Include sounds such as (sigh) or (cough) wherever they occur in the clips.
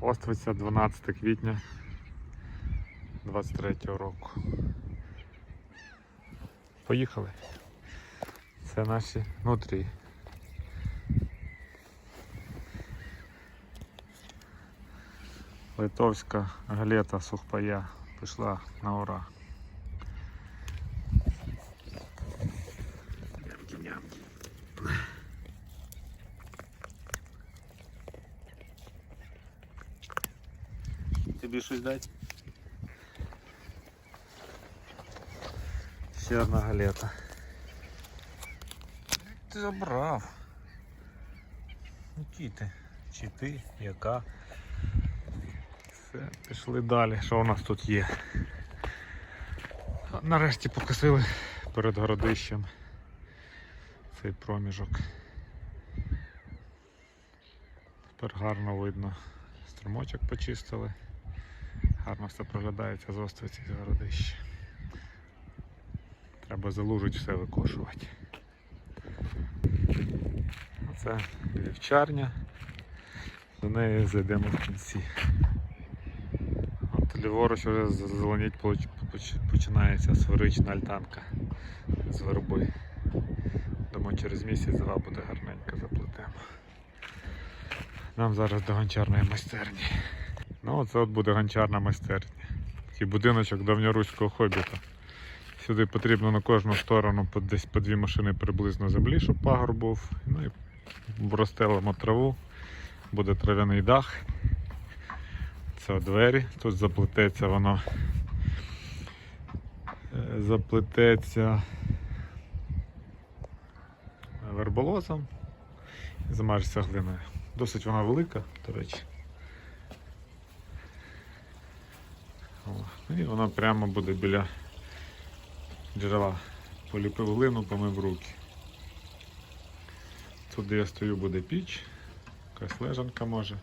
Оствиця 12 квітня 23 року. Поїхали. Це наші нутрії. Литовська галета сухпая пішла на ура. Тобі щось дати? Ще одна галета. Ти забрав. Які ти? Чи ти? Яка? Все, пішли далі. Що у нас тут є? Нарешті покосили перед городищем цей проміжок. Тепер гарно видно. Струмочок почистили. Гарно все проглядається з островці з городища. Треба залужить все викошувати. Це вівчарня. До неї зайдемо в кінці. От ліворуч вже зеленіть поч- поч- починається сферична альтанка з верби. Думаю, через місяць-два буде гарненько заплетемо. Нам зараз до гончарної майстерні. Ну, оце от буде гончарна майстерня. Такий будиночок давньоруського хобіта. Сюди потрібно на кожну сторону десь по дві машини приблизно землі, щоб пагор був. Ну і розстелимо траву, буде трав'яний дах. Це двері. Тут заплететься воно. е, Заплететься верболозом і замажеться глиною. Досить вона велика, до речі. І вона прямо буде біля джерела. Поліпив глину, помив руки. Тут, де я стою, буде піч, якась лежанка може.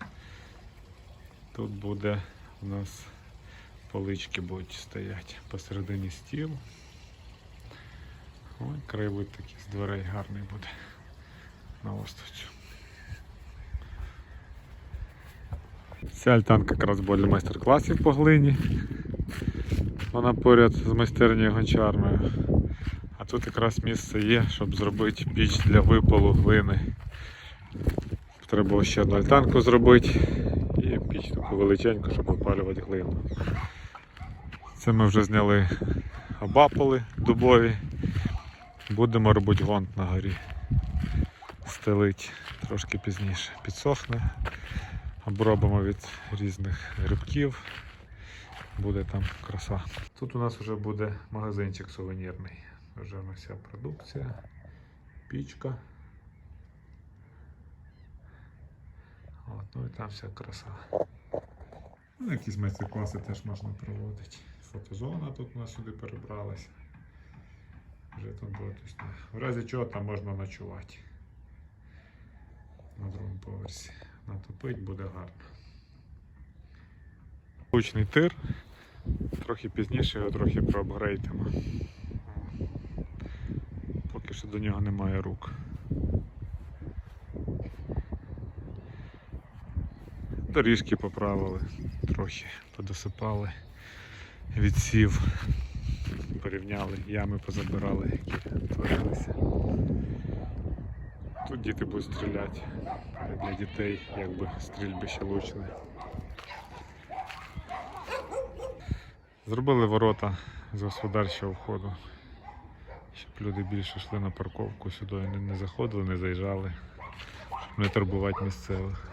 Тут буде у нас полички будуть стояти посередині стіл. Ой, краєвид такий з дверей гарний буде на островцю. Ця альтанка якраз для майстер-класів по глині. Вона поряд з майстернею гончарною. А тут якраз місце є, щоб зробити піч для випалу глини. Треба ще одну альтанку зробити і піч таку величеньку, щоб випалювати глину. Це ми вже зняли обапали дубові. Будемо робити гонт на горі. Стелить трошки пізніше. Підсохне. Обробимо від різних грибків. Буде там краса. Тут у нас вже буде магазинчик сувенірний. Вже вся продукція, пічка. От, ну і там вся краса. Ну, якісь майстер-класи теж можна проводити. Фотозона тут у нас сюди перебралася. Вже тут буде тобто, в разі чого там можна ночувати. На другому поверсі. Натопить буде гарно. Лучний тир. Трохи пізніше його трохи проапгрейдимо. Поки що до нього немає рук. Доріжки поправили, трохи подосипали, відсів, порівняли, ями позабирали, які творилися. Тут діти будуть стріляти. Для дітей якби стрільбище лучне. Зробили ворота з господарчого входу, щоб люди більше йшли на парковку, сюди не, не заходили, не заїжджали, щоб не турбувати місцевих.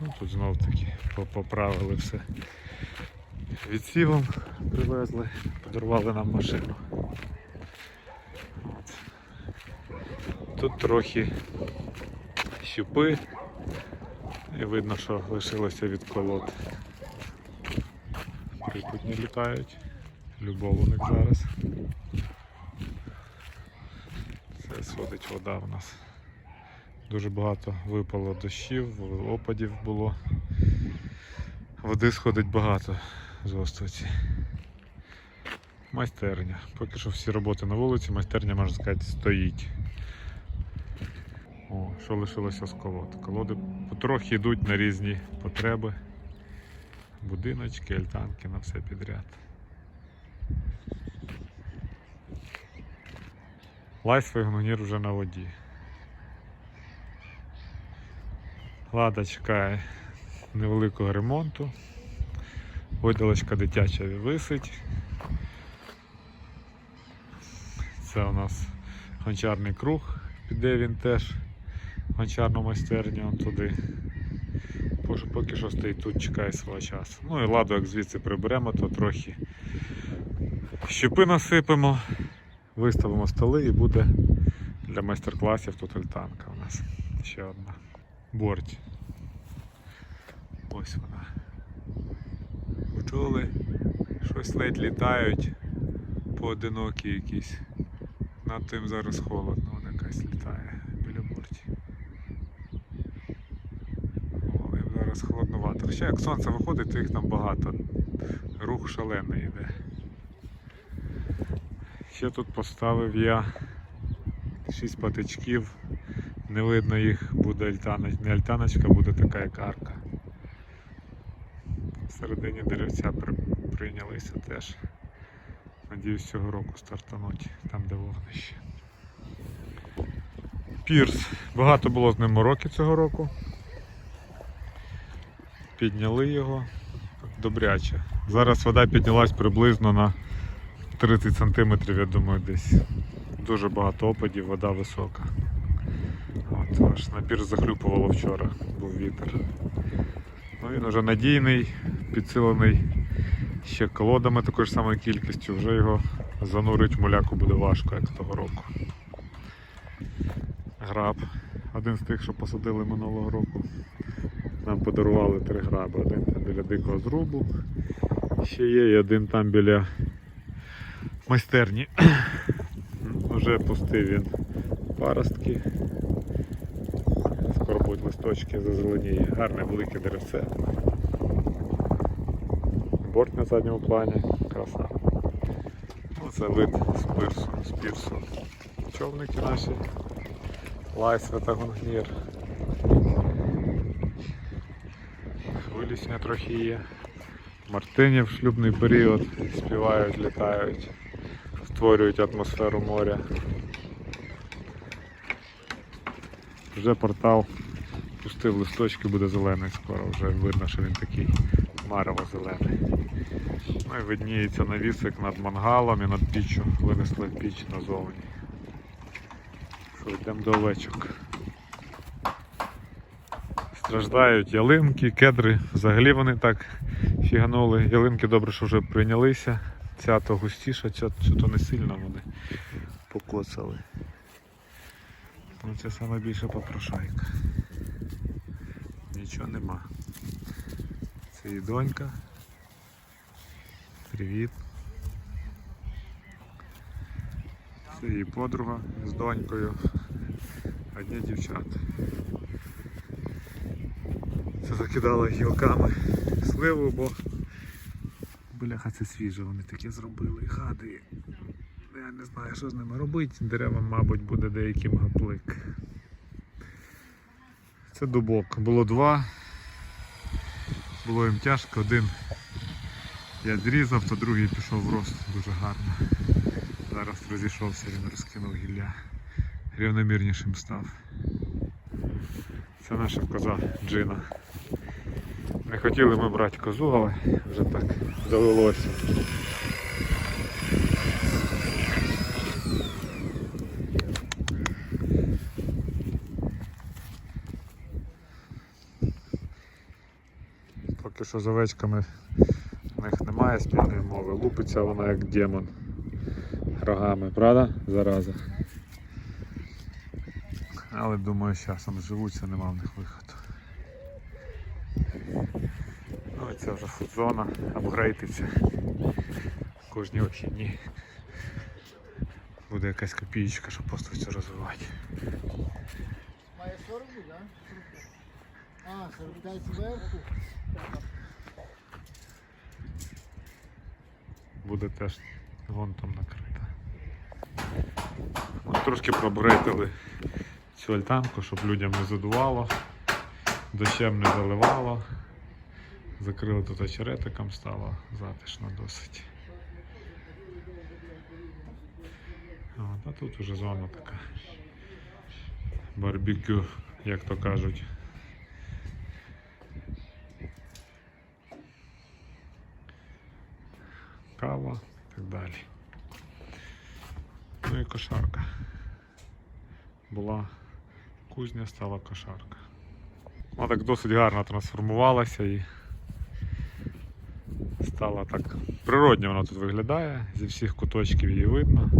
Ну, тут знов таки поправили все. Відсівом привезли, подарували нам машину. Тут трохи щупи і видно, що лишилося від колод. Прикутні літають. Любов у них зараз. Це сходить вода в нас. Дуже багато випало дощів, опадів було. Води сходить багато з островці. Майстерня. Поки що всі роботи на вулиці, майстерня, можна сказати, стоїть. О, що лишилося з колод? Колоди потрохи йдуть на різні потреби. Будиночки, альтанки на все підряд. Лайсфий гнунір вже на воді. Лада чекає невеликого ремонту. Видалочка дитяча висить. Це у нас гончарний круг, піде він теж гончарну майстерню он туди. Поки- що стоїть тут, чекає свого часу. Ну і ладу, як звідси приберемо, то трохи щепи насипемо, виставимо столи і буде для майстер-класів тут альтанка у нас. Ще одна. Борть. Ось вона. Бджоли щось ледь літають, поодинокі якісь. Надто їм зараз холодно, вона якась літає біля борті. О, їм холодновато. Хоча як сонце виходить, то їх там багато. Рух шалений йде. Ще тут поставив я 6 патичків. Не видно їх, буде альтаночка, не альтаночка, буде така як арка. Всередині деревця при, прийнялися теж. Надіюсь, цього року стартануть там, де вогнище. Пірс. Багато було з ним мороків цього року. Підняли його добряче. Зараз вода піднялась приблизно на 30 см, я думаю, десь. Дуже багато опадів, вода висока. От, аж на пірс захлюпувало вчора, був вітер. Ну, він вже надійний, підсилений ще колодами такою ж самою кількістю, вже його занурить в муляку буде важко, як того року. Граб. Один з тих, що посадили минулого року. Нам подарували три граби. Один там біля дикого зрубу. Ще є і один там біля майстерні. (clears throat) Вже пустив він паростки. Скоро будуть листочки зазеленіє. Гарне велике деревце. Борт на задньому плані. Краса. Оце вид з пірсу, з пірсу. Човники наші. Лайсве та Вилісня трохи є. Мартинів шлюбний період співають, літають, створюють атмосферу моря. Вже портал пустив листочки, буде зелений скоро, вже видно, що він такий марево-зелений. Ну і видніється навісик над мангалом і над піччю. Винесли піч назовні. Що, йдемо до овечок. Страждають ялинки, кедри. Взагалі вони так фіганули. Ялинки добре, що вже прийнялися. Ця то густіша, ця, то не сильно вони покоцали. Ну, це саме попрошайка. Нічого нема. Це її донька. Привіт. Це її подруга з донькою. Одні дівчата. Це закидала гілками сливу, бо бляха це свіже, вони таке зробили. Гади. Я не знаю, що з ними робити. Деревам, мабуть, буде деяким гаплик. Це дубок. Було два. Було їм тяжко, один я зрізав, то другий пішов в рост дуже гарно. Зараз розійшовся, він розкинув гілля. Рівномірнішим став. Це наша коза Джина. Не хотіли ми брати козу, але вже так завелося. Поки що з овечками в них немає спільної мови. Лупиться вона як демон рогами, правда? Зараза. Але думаю, з часом живуться, нема в них виходу. Це вже фудзона, апгрейтиться. Кожні вихідні. Буде якась копієчка, щоб просто все розвивати. Має 40 буде, да? 45. А, 45 зверху. буде теж гонтом накрита. От трошки проапгрейдили цю альтанку, щоб людям не задувало, дощем не заливало. Закрили тут очеретиком, стало затишно досить. От, а тут уже зона така. Барбекю, як то кажуть. Кава і так далі. Ну і кошарка. Була кузня, стала кошарка. Вона так досить гарно трансформувалася і стала так. Природньо вона тут виглядає, зі всіх куточків її видно.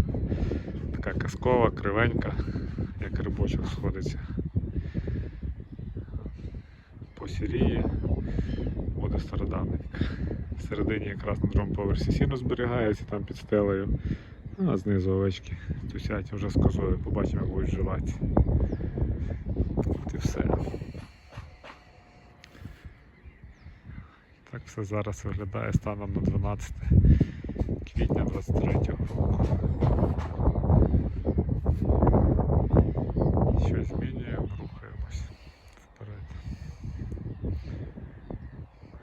Така казкова, кривенька, як рибочок сходиться. Посіріє, буде стародавненька. Всередині якраз на другому поверсі сіно зберігається там під стелею. Ну, а знизу овечки тусять вже з козою, побачимо, як будуть вживатися. От і все. Так все зараз виглядає станом на 12 квітня 23 року. Щось змінюємо, рухаємось вперед.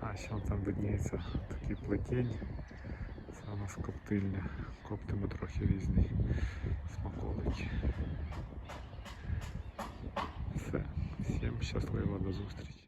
А ще там видніється такий плетінь. Це у нас коптильня. Коптимо трохи різні смаколики. Все. Всім щасливо до зустрічі.